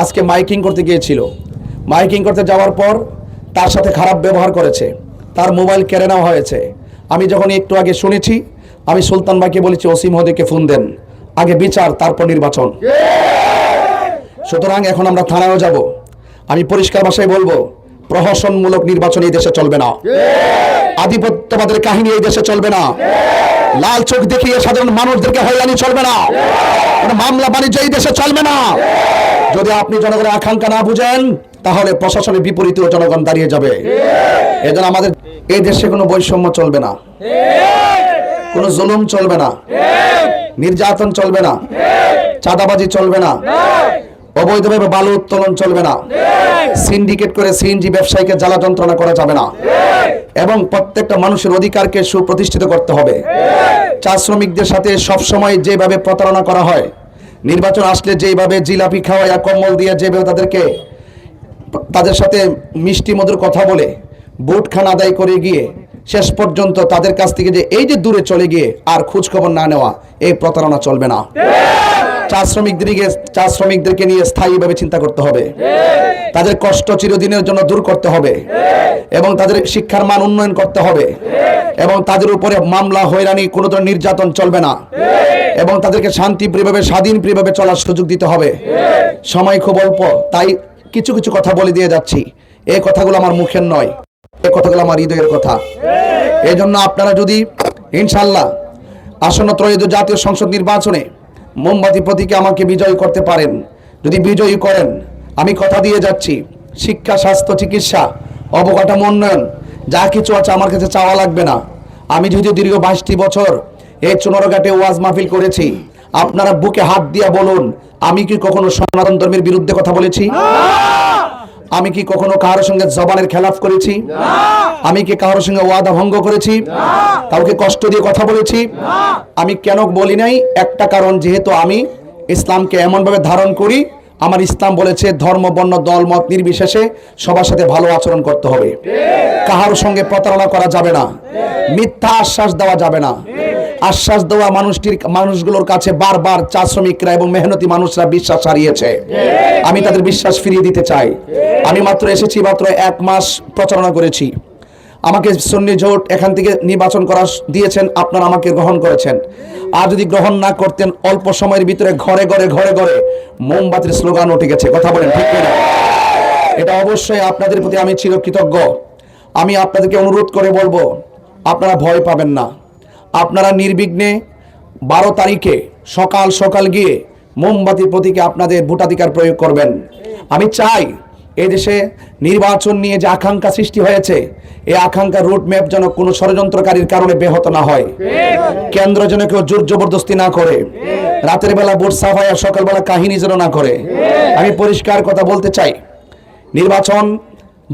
আজকে মাইকিং করতে গিয়েছিল। মাইকিং করতে যাওয়ার পর তার সাথে খারাপ ব্যবহার করেছে। তার মোবাইল কেড়ে নেওয়া হয়েছে। আমি যখন একটু আগে শুনেছি আমি সুলতান ভাইকে বলেছি অসীম হদিকে ফোন দেন। আগে বিচার তারপর নির্বাচন। সুতরাং এখন আমরা থানায়ও যাব। আমি পরিষ্কার ভাষায় বলব প্রহসনমূলক নির্বাচন এই দেশে চলবে না। আধিপত্যবাদের কাহিনী এই দেশে চলবে না। লাল চোখ দেখিয়ে সাধারণ মানুষদেরকে হয়রানি চলবে না। মামলা বাণিজ্য এই দেশে চলবে না। যদি আপনি জনগণের আকাঙ্ক্ষা না বুঝেন, তাহলে প্রশাসনের বিপরীতেও জনগণ দাঁড়িয়ে যাবে। এজন্য আমাদের এই দেশে কোনো বৈষম্য চলবে না। কোনো জুলুম চলবে না। নির্যাতন চলবে না। চাঁদাবাজি চলবে না। অবৈধভাবে বালু উত্তোলন চলবে না। সিন্ডিকেট করে সিএনজি ব্যবসায়ীকে জ্বালা যন্ত্রণা করা যাবে না। এবং প্রত্যেকটা মানুষের অধিকারকে সুপ্রতিষ্ঠিত করতে হবে। চা শ্রমিকদের সাথে সবসময় যেভাবে প্রতারণা করা হয় নির্বাচন আসলে যেভাবে জিলাপি খাওয়াইয়া কম্বল দিয়ে যেভাবে তাদেরকে তাদের সাথে মিষ্টি মধুর কথা বলে বুট খান আদায় করে গিয়ে শেষ পর্যন্ত তাদের কাছ থেকে যে এই যে দূরে চলে গিয়ে আর খোঁজখবর না নেওয়া এই প্রতারণা চলবে না। চা শ্রমিকদেরকে চা শ্রমিকদেরকে নিয়ে স্থায়ীভাবে চিন্তা করতে হবে। তাদের কষ্ট চিরদিনের জন্য দূর করতে হবে। এবং তাদের শিক্ষার মান উন্নয়ন করতে হবে। এবং তাদের উপরে মামলা হয়রানি কোনো ধরনের নির্যাতন চলবে না। এবং তাদেরকে শান্তিপ্রিয়ভাবে স্বাধীনপ্রিয়ভাবে চলার সুযোগ দিতে হবে। সময় খুব অল্প তাই কিছু কিছু কথা বলে দিয়ে যাচ্ছি। এই কথাগুলো আমার মুখের নয়। এই কথাগুলো আমার হৃদয়ের কথা। এই জন্য আপনারা যদি ইনশাল্লাহ আসন্ন ত্রয়োদশ জাতীয় সংসদ নির্বাচনে মোমবাতি প্রতীকে আমাকে বিজয়ী করতে পারেন। যদি বিজয়ী করেন, আমি কথা দিয়ে যাচ্ছি। শিক্ষা, স্বাস্থ্য, চিকিৎসা, অবকাঠামো উন্নয়ন, যা কিছু আছে আমার কাছে চাওয়া লাগবে না। আমি যদি দীর্ঘ বাইশটি বছর এই চুনরঘাটে ওয়াজ মাহফিল করেছি, আপনারা বুকে হাত দিয়া বলুন, আমি কি কখনো সনাতন ধর্মের বিরুদ্ধে কথা বলেছি? আমি কি কখনো কারোর সঙ্গে জবানের খেলাফ করেছি? আমি কি কারোর সঙ্গে ওয়াদা ভঙ্গ করেছি? কাউকে কষ্ট দিয়ে কথা বলেছি? আমি কেন বলি নাই? একটা কারণ যেহেতু আমি ইসলামকে এমনভাবে ধারণ করি আমার ইসলাম বলেছে ধর্ম বর্ণ দল মত নির্বিশেষে সবার সাথে ভালো আচরণ করতে হবে। কাহার সঙ্গে প্রতারণা করা যাবে না। মিথ্যা আশ্বাস দেওয়া যাবে না। আশ্বাস দেওয়া মানুষটির মানুষগুলোর কাছে বারবার চা শ্রমিকরা এবং মেহনতি মানুষরা বিশ্বাস হারিয়েছে। আমি তাদের বিশ্বাস ফিরিয়ে দিতে চাই। আমি মাত্র এসেছি, মাত্র এক মাস প্রচারণা করেছি। আমাকে সন্নি জোট এখান থেকে নির্বাচন করা দিয়েছেন, আপনারা আমাকে গ্রহণ করেছেন। আর যদি গ্রহণ না করতেন, অল্প সময়ের ভিতরে ঘরে ঘরে ঘরে ঘরে মোমবাতির স্লোগান উঠে গেছে। কথা বলেন, ঠিক কিনা? এটা অবশ্যই আপনাদের প্রতি আমি চিরকৃতজ্ঞ। আমি আপনাদেরকে অনুরোধ করে বলব, আপনারা ভয় পাবেন না। আপনারা নির্বিঘ্নে বারো তারিখে সকাল সকাল গিয়ে মোমবাতির প্রতীকে আপনাদের ভোটাধিকার প্রয়োগ করবেন। আমি চাই এই দেশে নির্বাচন নিয়ে যে আকাঙ্ক্ষা সৃষ্টি হয়েছে, এই আকাঙ্ক্ষা রুট ম্যাপ যেন কোনো ষড়যন্ত্রকারীর কারণে ব্যাহত না হয়। কেন্দ্র যেন কেউ জোর জবরদস্তি না করে। রাতের বেলা ভোট সাফাই আর সকালবেলা কাহিনী যেন না করে। আমি পরিষ্কার কথা বলতে চাই, নির্বাচন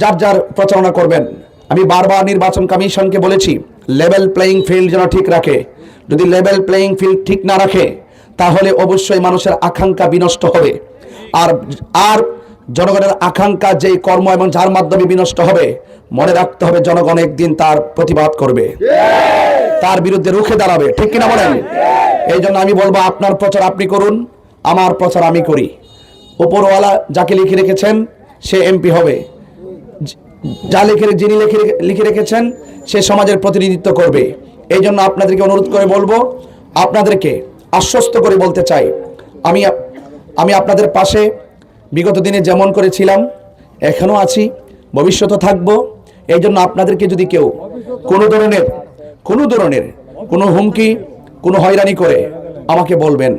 যার যার প্রচারণা করবেন। আমি বারবার নির্বাচন কমিশনকে বলেছি লেভেল প্লেয়িং ফিল্ড যেন ঠিক রাখে। যদি লেভেল প্লেয়িং ফিল্ড ঠিক না রাখে, তাহলে অবশ্যই মানুষের আকাঙ্ক্ষা বিনষ্ট হবে। আর আর জনগণের আকাঙ্ক্ষা, যেই কর্ম এবং যার মাধ্যমে বিনষ্ট হবে, মনে রাখতে হবে জনগণ একদিন তার প্রতিবাদ করবে। তার বিরুদ্ধে রুখে দাঁড়াবে, ঠিক কিনা বলেন? এই জন্য আমি বলব, আপনার প্রচার আপনি করুন, আমার প্রচার আমি করি। উপরওয়ালা যাকে লিখে রেখেছেন, সে এমপি হবে। যা লিখে যিনি লিখে লিখে রেখেছেন, সে সমাজের প্রতিনিধিত্ব করবে। এই জন্য আপনাদেরকে অনুরোধ করে বলব, আপনাদেরকে আশ্বস্ত করে বলতে চাই। আমি আমি আপনাদের পাশে বিগত দিনে যেমন করেছিলাম এখনও আছি ভবিষ্যতে থাকব। এই জন্য আপনাদেরকে যদি কেউ কোনো ধরনের কোনো ধরনের কোনো হুমকি, কোনো হয়রানি করে, আমাকে বলবেন।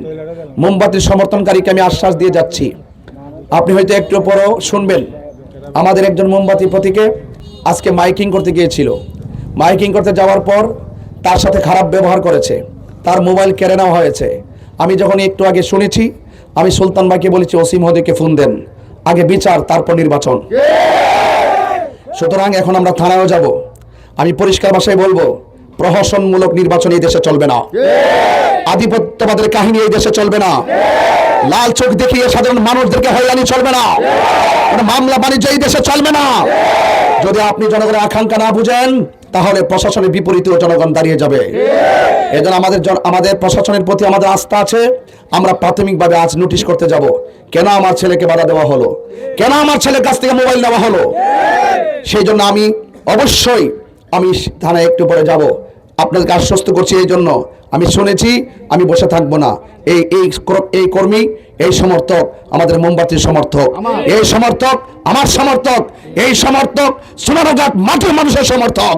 মোমবাতির সমর্থনকারীকে আমি আশ্বাস দিয়ে যাচ্ছি। আপনি হয়তো একটু পরও শুনবেন, আমাদের একজন মোমবাতি প্রতীকে আজকে মাইকিং করতে গিয়েছিল। মাইকিং করতে যাওয়ার পর তার সাথে খারাপ ব্যবহার করেছে। তার মোবাইল কেড়ে নেওয়া হয়েছে। আমি যখন একটু আগে শুনেছি আমি সুলতান ভাইকে বলেছি, ওসিম মহোদয়কে ফোন দেন। আগে বিচার, তারপর নির্বাচন। সুতরাং এখন আমরা থানায়ও যাব। আমি পরিষ্কার ভাষায় বলব, প্রহসনমূলক নির্বাচন এই দেশে চলবে না। আধিপত্যবাদের কাহিনী এই দেশে চলবে না। লাল চোখ দেখিয়ে সাধারণ মানুষদেরকে হয়রানি চলবে না। মামলা বাণিজ্য এই দেশে চলবে না। যদি আপনি জনগণের আকাঙ্ক্ষা না বুঝেন তাহলে প্রশাসনের বিপরীতেও জনগণ দাঁড়িয়ে যাবে। এজন্য আমাদের আমাদের প্রশাসনের প্রতি আমাদের আস্থা আছে আমরা প্রাথমিকভাবে আজ নোটিশ করতে যাব কেন আমার ছেলেকে বাধা দেওয়া হলো? কেন আমার ছেলের কাছ থেকে মোবাইল নেওয়া হলো? সেই জন্য আমি অবশ্যই আমি থানায় একটু পরে যাব। আপনাদেরকে আশ্বস্ত করছি এই জন্য। আমি শুনেছি আমি বসে থাকব না। এই এই এই কর্মী এই সমর্থক আমাদের মোমবাতির সমর্থক এই সমর্থক আমার সমর্থক এই সমর্থক সোনারঘাট মাঠের মানুষের সমর্থক।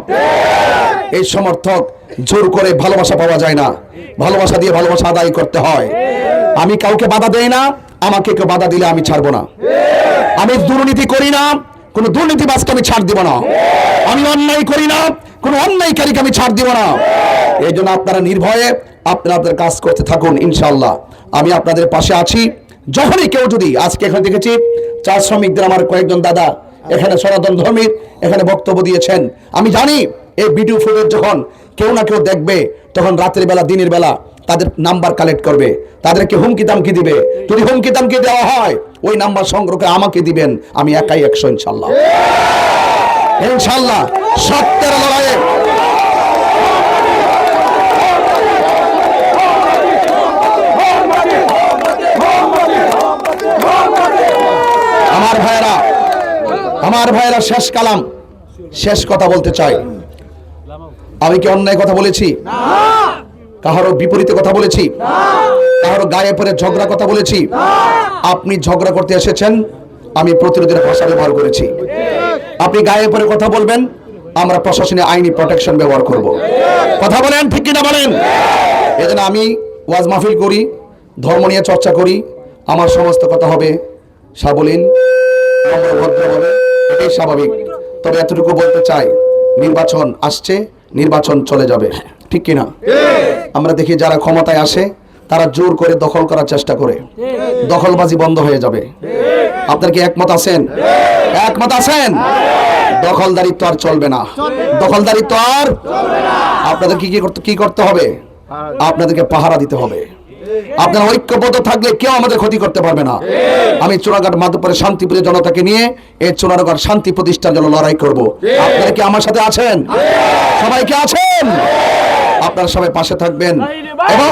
এই সমর্থক জোর করে ভালোবাসা পাওয়া যায় না। ভালোবাসা দিয়ে ভালোবাসা আদায় করতে হয়। আমি কাউকে বাধা দেই না আমাকে কেউ বাধা দিলে আমি ছাড়বো না। আমি দুর্নীতি করি না কোন দুর্নীতিবাজকে আমি ছাড় দিব না। আমি অন্যায় করি না কোনো অন্যায়কারীকে আমি ছাড় দিব না। এই জন্য আপনারা নির্ভয়ে আপনারা আপনাদের কাজ করতে থাকুন ইনশাল্লাহ আমি আপনাদের পাশে আছি। যখনই কেউ যদি, আজকে এখানে দেখেছি চা শ্রমিকদের আমার কয়েকজন দাদা, এখানে সনাতন ধর্মীর, এখানে বক্তব্য দিয়েছেন। আমি জানি, এই ভিডিও ফুটেজ যখন কেউ না কেউ দেখবে, তখন রাতের বেলা, দিনের বেলা তাদের নাম্বার কালেক্ট করবে। তাদেরকে হুমকি দামকি দিবে। যদি হুমকি দামকি দেওয়া হয়, ওই নাম্বার সংগ্রহ করে আমাকে দিবেন। আমি একাই একশো ইনশাল্লাহ ইনশাল্লাহ সত্যের লড়াইয়ে আমার ভাইয়েরা আমার ভাইয়েরা শেষ কালাম, শেষ কথা বলতে চাই। আমি কি অন্যায় কথা বলেছি? কাহারো বিপরীতে কথা বলেছি? কাহারো গায়ে পরে ঝগড়া কথা বলেছি? আপনি ঝগড়া করতে এসেছেন, আমি প্রতিরোধের ভাষা ব্যবহার করেছি। আপনি গায়ে পরে কথা বলবেন, আমরা প্রশাসনে আইনি প্রোটেকশন ব্যবহার করব। কথা বলেন, ঠিক কিনা বলেন? এজন্য আমি ওয়াজ মাহফিল করি, ধর্ম নিয়ে চর্চা করি, আমার সমস্ত কথা হবে। হবে, এটাই স্বাভাবিক। তবে এতটুকু বলতে চাই, নির্বাচন আসছে, নির্বাচন চলে যাবে। ঠিক কিনা? আমরা দেখি যারা ক্ষমতায় আসে, তারা জোর করে দখল করার চেষ্টা করে। দখলবাজি বন্ধ হয়ে যাবে। আপনার কি একমত আছেন? একমত আছেন? দখলদারিত্ব আর চলবে না। দখলদারিত্ব আর আপনাদের কি কি করতে হবে? আপনাদেরকে পাহারা দিতে হবে। আপনারা ঐক্যবদ্ধ থাকলে কেউ আমাদের ক্ষতি করতে পারবে না। আমি চোরাঘাট মাধবপুরের শান্তিপ্রিয় জনতাকে নিয়ে এই চোরাঘাট শান্তি প্রতিষ্ঠার জন্য লড়াই করব। আপনারা কি আমার সাথে আছেন? সবাই কি আছেন? আপনারা সবাই পাশে থাকবেন। এবং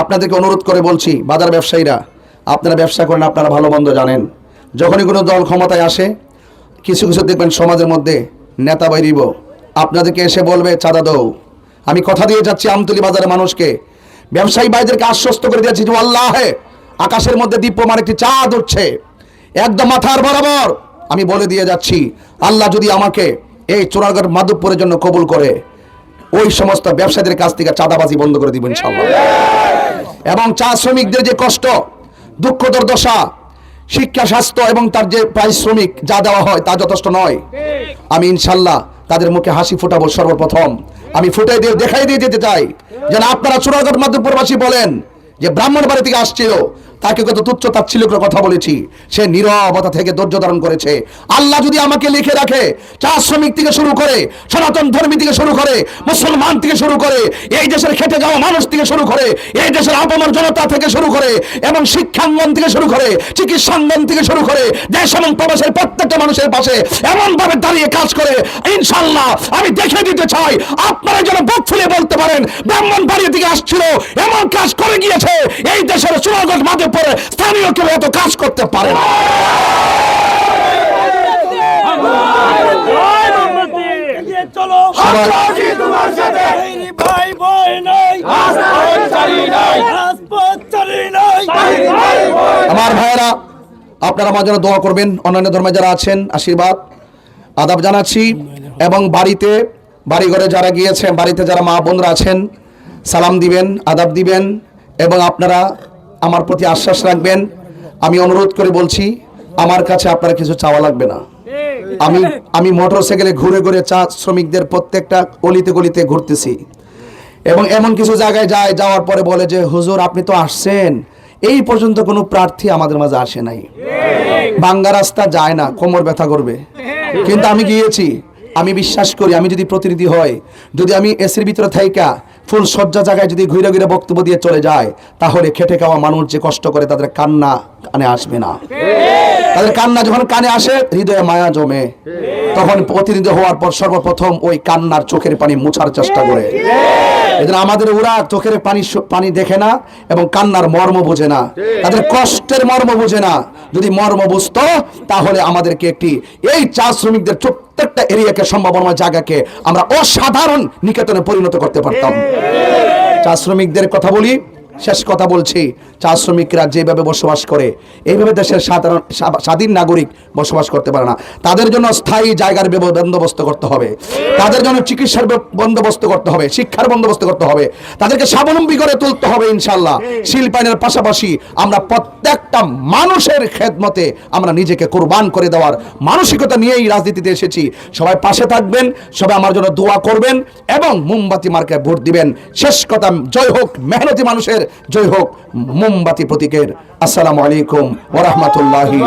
আপনাদেরকে অনুরোধ করে বলছি বাজার ব্যবসায়ীরা আপনারা ব্যবসা করেন আপনারা ভালো মন্দ জানেন। যখনই কোনো দল ক্ষমতায় আসে কিছু কিছু দেখবেন সমাজের মধ্যে নেতা বাইরিব আপনাদেরকে এসে বলবে চাঁদা দৌ আমি কথা দিয়ে যাচ্ছি আমতলি বাজারের মানুষকে। ব্যবসায়ী ভাইদেরকে আশ্বস্ত করে দিয়েছি যে আল্লাহে, আকাশের মধ্যে দীপ্যমান একটি চাঁদ উঠছে। একদম মাথার বরাবর আমি বলে দিয়ে যাচ্ছি, আল্লাহ যদি আমাকে এই চোরাগড় মাধবপুরের জন্য কবুল করে, ওই সমস্ত ব্যবসায়ীদের কাছ থেকে চাঁদাবাজি বন্ধ করে দিব ইনশাল্লাহ এবং চা শ্রমিকদের যে কষ্ট, দুঃখ দুর্দশা, শিক্ষা, স্বাস্থ্য এবং তার যে পারিশ্রমিক যা দেওয়া হয় তা যথেষ্ট নয়। আমি ইনশাল্লাহ তাদের মুখে হাসি ফোটাবো সর্বপ্রথম। আমি ফুটাই দিয়ে, দেখাই দিয়ে যেতে চাই। যেন আপনারা চূড়াগড় মাধ্যমপুরবাসী বলেন যে ব্রাহ্মণ বাড়ি থেকে আসছিল। তাকে কত তুচ্ছ তাচ্ছিল্য করে কথা বলেছি, সে নীরবতা থেকে ধৈর্য ধারণ করেছে। আল্লাহ যদি আমাকে লিখে রাখে চা শ্রমিক থেকে শুরু করে, সনাতন ধর্মী থেকে শুরু করে, মুসলমান থেকে শুরু করে, এই দেশের খেটে যাওয়া মানুষ থেকে শুরু করে, এই দেশের আপামর জনতা থেকে শুরু করে, এবং শিক্ষাঙ্গন থেকে শুরু করে, চিকিৎসাঙ্গন থেকে শুরু করে, দেশ এবং প্রবাসের প্রত্যেকটা মানুষের পাশে এমনভাবে দাঁড়িয়ে কাজ করে ইনশাল্লাহ আমি দেখে দিতে চাই, আপনারা যেন বুক ফুলে বলতে পারেন, ব্রাহ্মণ বাড়ি থেকে আসছিল, এমন কাজ করে গিয়েছে, এই দেশের চুরাগড় মাঝে পড়ে স্থানীয় কেউ এত কাজ করতে পারে না। চলো তোমার সাথে ভাই ভাই নাই রাজপথ চালি নাই আমার ভাইয়েরা আপনারা আমার জন্য দোয়া করবেন। অন্যান্য ধর্মে যারা আছেন আশীর্বাদ আদাব জানাচ্ছি এবং বাড়িতে বাড়ি ঘরে যারা গিয়েছেন বাড়িতে যারা মা বোনরা আছেন সালাম দিবেন আদাব দিবেন এবং আপনারা আমার প্রতি আশ্বাস রাখবেন। আমি অনুরোধ করে বলছি, আমার কাছে আপনার কিছু চাওয়া লাগবে না। আমি আমি মোটর সাইকেলে ঘুরে ঘুরে চা শ্রমিকদের প্রত্যেকটা অলিতে গলিতে ঘুরতেছি। এবং এমন কিছু জায়গায় যায়, যাওয়ার পরে বলে যে, হুজুর, আপনি তো আসছেন। এই পর্যন্ত কোনো প্রার্থী আমাদের মাঝে আসে নাই। বাঙ্গা রাস্তা যায় না, কোমর ব্যথা করবে। কিন্তু আমি গিয়েছি। আমি বিশ্বাস করি, আমি যদি প্রতিনিধি হয় যদি আমি এসির ভিতরে থাইকা ফুল সজ্জা জায়গায় যদি ঘুরে ঘুরে বক্তব্য দিয়ে চলে যায়, তাহলে খেটে খাওয়া মানুষ যে কষ্ট করে তাদের কান্না কানে আসবে না। তাদের কান্না যখন কানে আসে, হৃদয়ে মায়া জমে। তখন প্রতিনিধি হওয়ার পর সর্বপ্রথম ওই কান্নার চোখের পানি মুছার চেষ্টা করে। এদের আমাদের ওরা চোখের পানি পানি দেখে না এবং কান্নার মর্ম বোঝে না। তাদের কষ্টের মর্ম বোঝে না। যদি মর্ম বুঝতো তাহলে আমাদেরকে একটি এই চা শ্রমিকদের প্রত্যেকটা এরিয়াকে সম্ভাবনা জায়গাকে আমরা অসাধারণ নিকেতনে পরিণত করতে পারতাম। চা শ্রমিকদের কথা বলি। শেষ কথা বলছি চা শ্রমিকরা যেভাবে বসবাস করে, এইভাবে দেশের সাধারণ স্বাধীন নাগরিক বসবাস করতে পারে না। তাদের জন্য স্থায়ী জায়গার বন্দোবস্ত করতে হবে। তাদের জন্য চিকিৎসার বন্দোবস্ত করতে হবে, শিক্ষার বন্দোবস্ত করতে হবে। তাদেরকে স্বাবলম্বী করে তুলতে হবে ইনশাল্লাহ। শিল্পায়নের পাশাপাশি আমরা প্রত্যেকটা মানুষের খেদমতে আমরা নিজেকে কোরবান করে দেওয়ার মানসিকতা নিয়েই রাজনীতিতে এসেছি। সবাই পাশে থাকবেন, সবাই আমার জন্য দোয়া করবেন এবং মোমবাতি মার্কে ভোট দিবেন। শেষ কথা, জয় হোক, মেহনতি মানুষের, জয় হোক, মোমবাতি প্রতীকের। আসসালামু আলাইকুম ওরহমতুল্লাহি